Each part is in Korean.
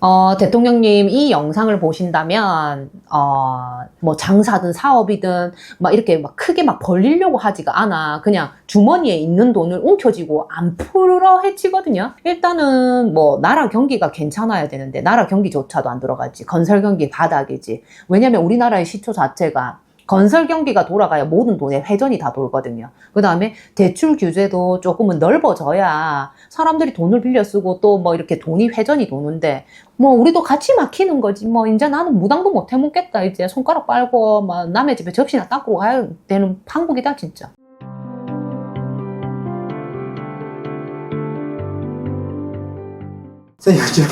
어, 대통령님 이 영상을 보신다면, 어, 뭐 장사든 사업이든 막 이렇게 막 크게 막 벌리려고 하지가 않아. 그냥 주머니에 있는 돈을 움켜쥐고 안 풀어 헤치거든요. 일단은 뭐 나라 경기가 괜찮아야 되는데 나라 경기조차도 안 들어가지. 건설 경기 바닥이지. 왜냐면 우리나라의 시초 자체가 건설 경기가 돌아가야 모든 돈의 회전이 다 돌거든요. 그 다음에 대출 규제도 조금은 넓어져야 사람들이 돈을 빌려 쓰고 또 뭐 이렇게 돈이 회전이 도는데 뭐 우리도 같이 막히는 거지. 뭐 이제 나는 무당도 못 해먹겠다. 이제 손가락 빨고 막 남의 집에 접시나 닦고 가야 되는 판국이다 진짜. 선생님 좀,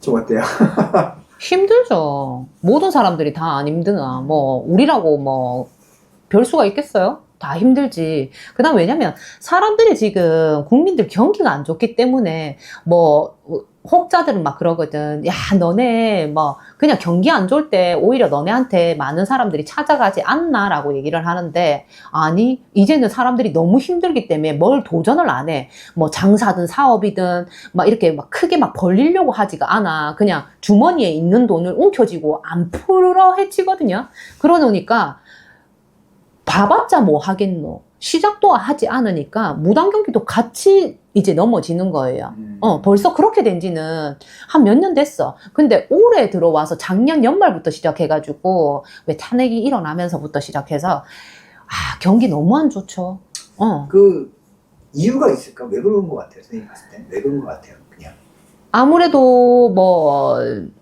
좀 어때요? 힘들죠. 모든 사람들이 다 안 힘드나. 뭐 우리라고 뭐 별 수가 있겠어요? 다 힘들지. 그 다음 왜냐면 사람들이 지금 국민들 경기가 안 좋기 때문에 뭐 혹자들은 막 그러거든. 야, 너네 뭐 그냥 경기 안 좋을 때 오히려 너네한테 많은 사람들이 찾아가지 않나라고 얘기를 하는데 아니, 이제는 사람들이 너무 힘들기 때문에 뭘 도전을 안 해. 뭐 장사든 사업이든 막 이렇게 막 크게 막 벌리려고 하지가 않아. 그냥 주머니에 있는 돈을 움켜쥐고 안 풀어 헤치거든요. 그러니까 봐봤자 뭐 하겠노. 시작도 하지 않으니까 무당 경기도 같이 이제 넘어지는 거예요. 음. 어, 벌써 그렇게 된 지는 한 몇 년 됐어. 근데 올해 들어와서 작년 연말부터 시작해가지고, 왜 탄핵이 일어나면서부터 시작해서, 아, 경기 너무 안 좋죠. 어. 그 이유가 있을까? 왜 그런 것 같아요? 선생님 봤을 때? 왜 그런 것 같아요? 그냥. 아무래도 뭐,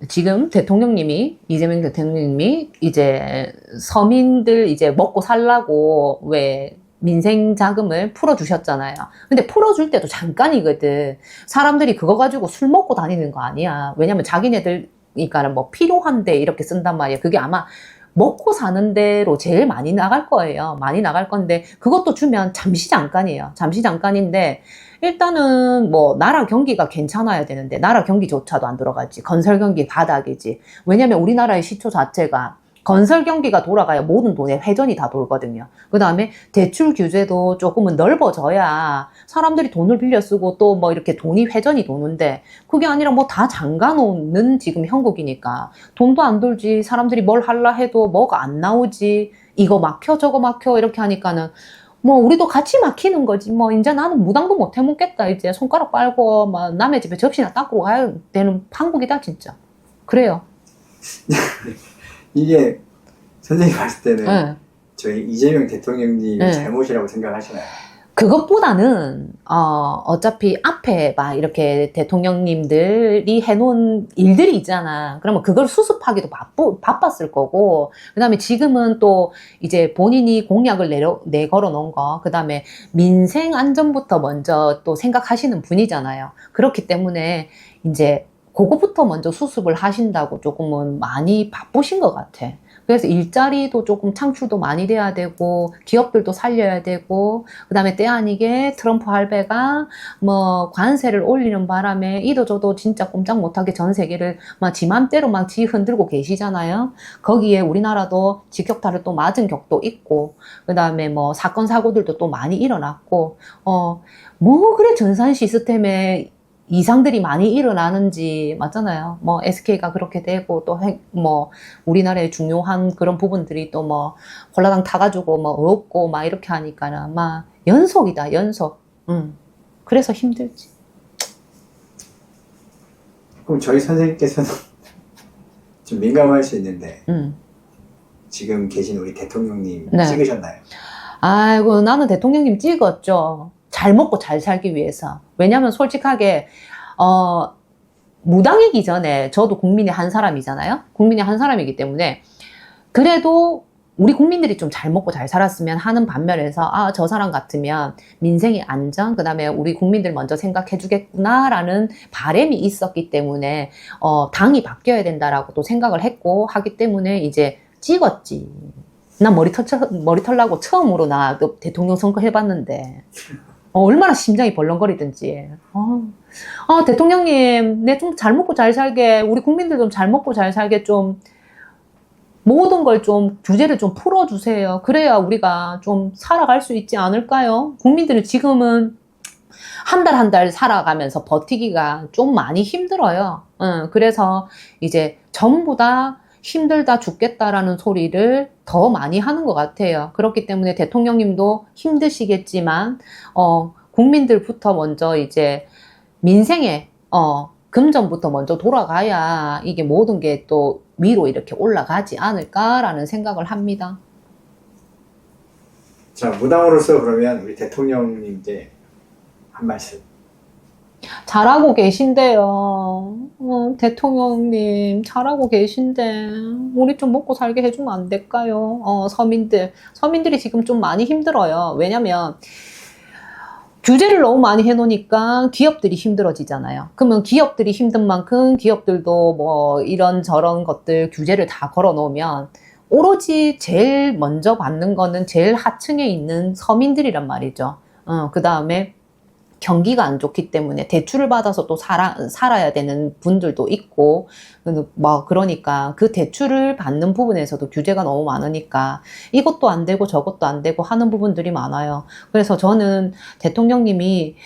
지금 대통령님이, 이재명 대통령님이 이제 서민들 이제 먹고 살라고 왜 민생 자금을 풀어주셨잖아요. 근데 풀어줄 때도 잠깐이거든. 사람들이 그거 가지고 술 먹고 다니는 거 아니야. 왜냐면 자기네들니까는 뭐 필요한데 이렇게 쓴단 말이야. 그게 아마 먹고 사는 대로 제일 많이 나갈 거예요. 많이 나갈 건데 그것도 주면 잠시 잠깐이에요. 잠시 잠깐인데 일단은 뭐 나라 경기가 괜찮아야 되는데 나라 경기조차도 안 들어가지. 건설 경기 바닥이지. 왜냐면 우리나라의 시초 자체가 건설 경기가 돌아가야 모든 돈의 회전이 다 돌거든요. 그 다음에 대출 규제도 조금은 넓어져야 사람들이 돈을 빌려 쓰고 또 뭐 이렇게 돈이 회전이 도는데 그게 아니라 뭐 다 잠가 놓는 지금 형국이니까 돈도 안 돌지 사람들이 뭘 할라 해도 뭐가 안 나오지 이거 막혀 저거 막혀 이렇게 하니까는 뭐 우리도 같이 막히는 거지. 뭐 이제 나는 무당도 못 해먹겠다. 이제 손가락 빨고 막 남의 집에 접시나 닦고 가야 되는 판국이다 진짜. 그래요 이게 선생님 봤을 때는 네. 저희 이재명 대통령님 네. 잘못이라고 생각하시나요? 그것보다는 어 어차피 앞에 막 이렇게 대통령님들이 해놓은 일들이 있잖아. 그러면 그걸 수습하기도 바쁘, 바빴을 거고, 그 다음에 지금은 또 이제 본인이 공약을 내려, 내걸어 놓은 거, 그 다음에 민생 안전부터 먼저 또 생각하시는 분이잖아요. 그렇기 때문에 이제 그거부터 먼저 수습을 하신다고 조금은 많이 바쁘신 것 같아. 그래서 일자리도 조금 창출도 많이 돼야 되고 기업들도 살려야 되고 그다음에 때 아니게 트럼프 할배가 뭐 관세를 올리는 바람에 이도 저도 진짜 꼼짝 못하게 전 세계를 막 지 맘대로 막 지 흔들고 계시잖아요. 거기에 우리나라도 직격탄을 또 맞은 격도 있고 그다음에 뭐 사건 사고들도 또 많이 일어났고 어뭐 그래 전산 시스템에 이상들이 많이 일어나는지 맞잖아요. 뭐 SK가 그렇게 되고 또 뭐 우리나라의 중요한 그런 부분들이 또뭐 홀라당 타가지고 뭐 없고 막 이렇게 하니까는 막 연속이다 연속. 음 그래서 힘들지. 그럼 저희 선생님께서는 좀 민감할 수 있는데 음. 지금 계신 우리 대통령님 네. 찍으셨나요? 아이고 나는 대통령님 찍었죠. 잘 먹고 잘 살기 위해서. 왜냐면 솔직하게 어 무당이기 전에 저도 국민의 한 사람이잖아요. 국민의 한 사람이기 때문에 그래도 우리 국민들이 좀 잘 먹고 잘 살았으면 하는 반면에서 아 저 사람 같으면 민생의 안전 그다음에 우리 국민들 먼저 생각해 주겠구나라는 바람이 있었기 때문에 어 당이 바뀌어야 된다라고 또 생각을 했고 하기 때문에 이제 찍었지. 난 머리털 쳐- 머리털 나고 처음으로 나그 대통령 선거 해봤는데 어, 얼마나 심장이 벌렁거리든지. 어, 아, 대통령님, 내 좀 잘 먹고 잘 살게, 우리 국민들 좀 잘 먹고 잘 살게 좀, 모든 걸 좀, 규제를 좀 풀어주세요. 그래야 우리가 좀 살아갈 수 있지 않을까요? 국민들은 지금은, 한 달 한달 살아가면서 버티기가 좀 많이 힘들어요. 응, 그래서 이제 전부 다 힘들다 죽겠다라는 소리를 더 많이 하는 것 같아요. 그렇기 때문에 대통령님도 힘드시겠지만, 어, 국민들부터 먼저 이제 민생에, 어, 금전부터 먼저 돌아가야 이게 모든 게 또 위로 이렇게 올라가지 않을까라는 생각을 합니다. 자, 무당으로서 그러면 우리 대통령님께 한 말씀. 잘하고 계신데요. 어, 대통령님, 잘하고 계신데, 우리 좀 먹고 살게 해주면 안 될까요? 어, 서민들. 서민들이 지금 좀 많이 힘들어요. 왜냐면, 규제를 너무 많이 해놓으니까 기업들이 힘들어지잖아요. 그러면 기업들이 힘든 만큼 기업들도 뭐 이런 저런 것들 규제를 다 걸어 놓으면 오로지 제일 먼저 받는 거는 제일 하층에 있는 서민들이란 말이죠. 어, 그 다음에 경기가 안 좋기 때문에 대출을 받아서 또 살아, 살아야 되는 분들도 있고, 뭐, 그러니까 그 대출을 받는 부분에서도 규제가 너무 많으니까 이것도 안 되고 저것도 안 되고 하는 부분들이 많아요. 그래서 저는 대통령님이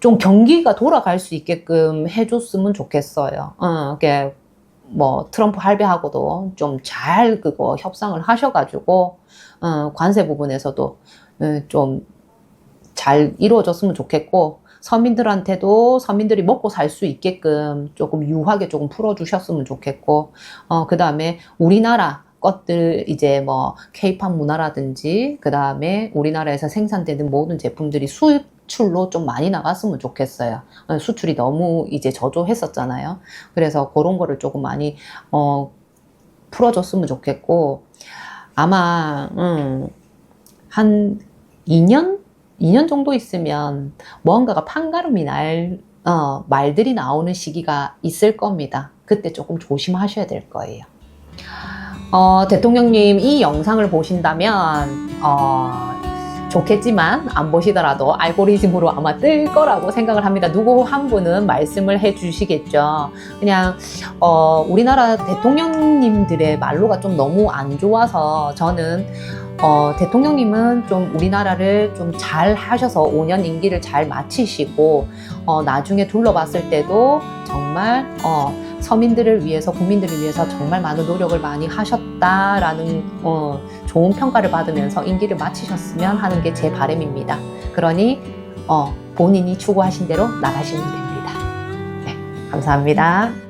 좀 경기가 돌아갈 수 있게끔 해줬으면 좋겠어요. 어, 뭐 트럼프 할배하고도 좀 잘 그거 협상을 하셔가지고 어, 관세 부분에서도 어, 좀 잘 이루어졌으면 좋겠고 서민들한테도 서민들이 먹고 살 수 있게끔 조금 유하게 조금 풀어주셨으면 좋겠고 어, 그 다음에 우리나라 것들 이제 뭐 케이팝 문화라든지 그 다음에 우리나라에서 생산되는 모든 제품들이 수출로 좀 많이 나갔으면 좋겠어요. 어, 수출이 너무 이제 저조했었잖아요. 그래서 그런 거를 조금 많이 어, 풀어줬으면 좋겠고 아마 음, 한 2년 2년 정도 있으면 무언가가 판가름이 날 어, 말들이 나오는 시기가 있을 겁니다. 그때 조금 조심하셔야 될 거예요. 어, 대통령님 이 영상을 보신다면 어, 좋겠지만 안 보시더라도 알고리즘으로 아마 뜰 거라고 생각을 합니다. 누구 한 분은 말씀을 해 주시겠죠. 그냥 어, 우리나라 대통령님들의 말로가 좀 너무 안 좋아서 저는 어, 대통령님은 좀 우리나라를 좀 잘 하셔서 5년 임기를 잘 마치시고 어, 나중에 둘러봤을 때도 정말 어, 서민들을 위해서 국민들을 위해서 정말 많은 노력을 많이 하셨다라는 어, 좋은 평가를 받으면서 임기를 마치셨으면 하는 게 제 바람입니다. 그러니 어, 본인이 추구하신 대로 나가시면 됩니다. 네, 감사합니다.